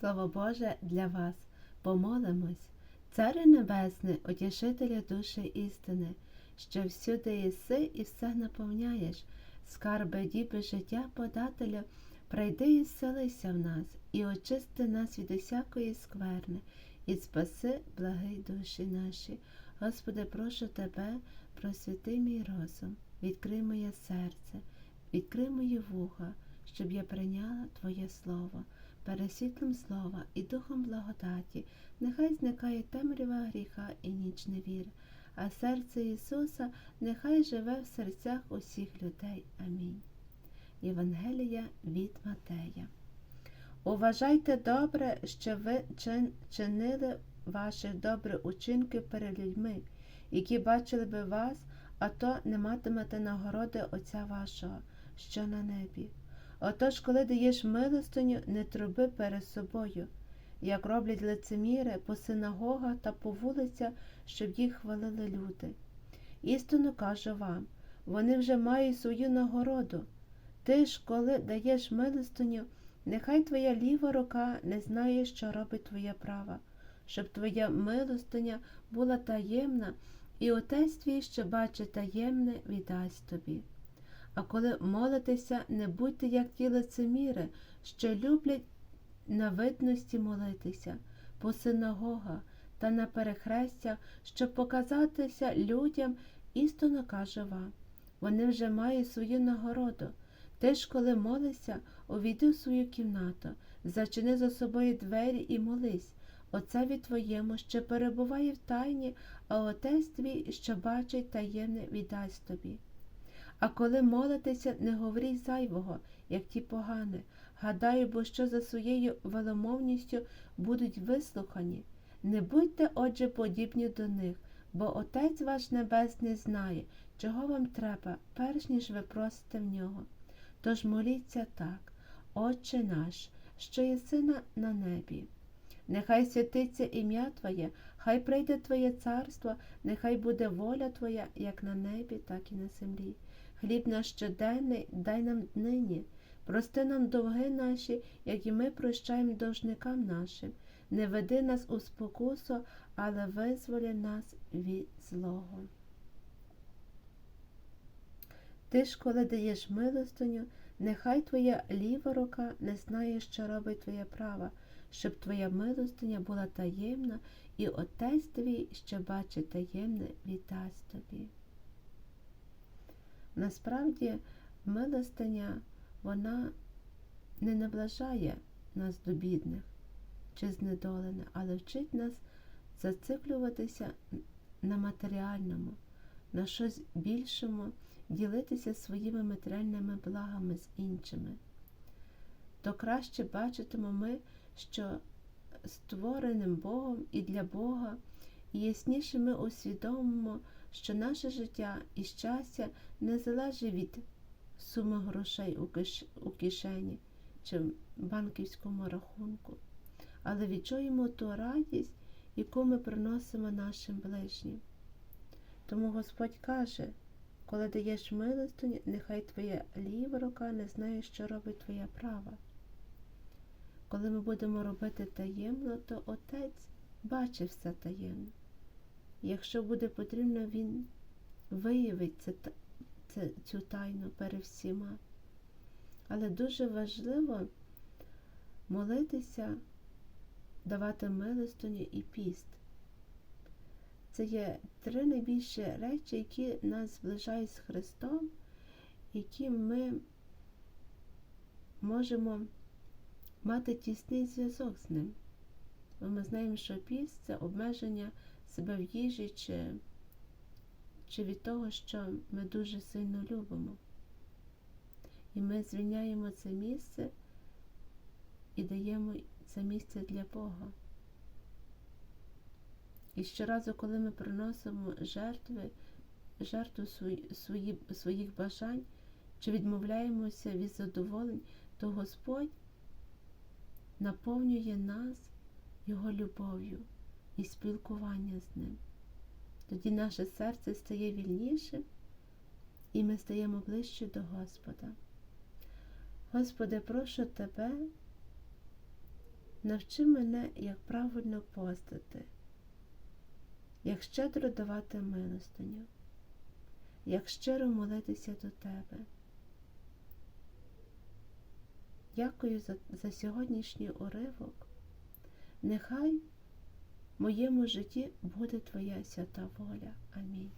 Слово Боже для вас. Помолимось. Царю Небесний, утішителя душі істини, що всюди єси і все наповняєш, скарби діби життя подателя, прийди і вселися в нас, і очисти нас від усякої скверни, і спаси благий душі наші. Господи, прошу Тебе, просвіти мій розум, відкрий моє серце, відкрий мої вуха, щоб я прийняла Твоє Слово, пересвітлом слова і духом благодаті, нехай зникає темрява гріха і ніч невіри, а серце Ісуса нехай живе в серцях усіх людей. Амінь. Євангелія від Матея. Уважайте добре, що ви чин- чинили ваші добрі учинки перед людьми, які бачили би вас, а то не матимете нагороди Отця вашого, що на небі. Отож, коли даєш милостиню, не труби перед собою, як роблять лицеміри по синагогах та по вулицях, щоб їх хвалили люди. Істинно кажу вам, вони вже мають свою нагороду. Ти ж, коли даєш милостиню, нехай твоя ліва рука не знає, що робить твоя права, щоб твоя милостиня була таємна, і отець твій, що бачить таємне, віддасть тобі. А коли молитеся, не будьте як ті лицеміри, що люблять на видності молитися, по синагогах та на перехрестях, щоб показатися людям, істинно кажу вам. Вони вже мають свою нагороду. Ти ж, коли молишся, увійди в свою кімнату, зачини за собою двері і молись. Отцеві твоєму, що перебуває в тайні, а отець твій, що бачить таємне, віддасть тобі. А коли молитеся, не говоріть зайвого, як ті погани. Гадаю, бо що за своєю веломовністю будуть вислухані. Не будьте, отже, подібні до них, бо Отець ваш Небесний знає, чого вам треба, перш ніж ви просите в нього. Тож моліться так, Отче наш, що єси на, на небі. Нехай святиться ім'я Твоє, хай прийде Твоє царство, нехай буде воля Твоя, як на небі, так і на землі. Хліб наш щоденний дай нам нині, прости нам довги наші, як і ми прощаємо должникам нашим. Не веди нас у спокусу, але визволи нас від злого. Ти ж, коли даєш милостиню, нехай твоя ліва рука не знає, що робить твоя права, щоб твоя милостиня була таємна, і отець твій, що бачить таємне, віддасть тобі. Насправді, милостиня, вона не наближає нас до бідних чи знедолених, але вчить нас зациклюватися на матеріальному, на щось більшому, ділитися своїми матеріальними благами з іншими. То краще бачитимо ми, що створеним Богом і для Бога, і ясніше ми усвідомимо, що наше життя і щастя не залежить від суми грошей у, киш... у кишені чи банківському рахунку, але відчуємо ту радість, яку ми приносимо нашим ближнім. Тому Господь каже, коли даєш милостиню, нехай твоя ліва рука не знає, що робить твоя права. Коли ми будемо робити таємно, то Отець бачить все таємно. Якщо буде потрібно, Він виявить це, це, цю тайну перед всіма. Але дуже важливо молитися, давати милостиню і піст. Це є три найбільші речі, які нас зближають з Христом, які ми можемо мати тісний зв'язок з ним. Бо ми знаємо, що піст це обмеження себе в їжі чи, чи від того, що ми дуже сильно любимо. І ми звільняємо це місце і даємо це місце для Бога. І щоразу, коли ми приносимо жертви, жертву свої, свої, своїх бажань чи відмовляємося від задоволень, то Господь наповнює нас Його любов'ю і спілкування з ним. Тоді наше серце стає вільнішим, і ми стаємо ближче до Господа. Господи, прошу Тебе Навчи мене, як правильно постити, як щедро давати милостиню, як щиро молитися до Тебе. Дякую за, за сьогоднішній уривок. Нехай моєму житті буде Твоя свята воля. Амінь.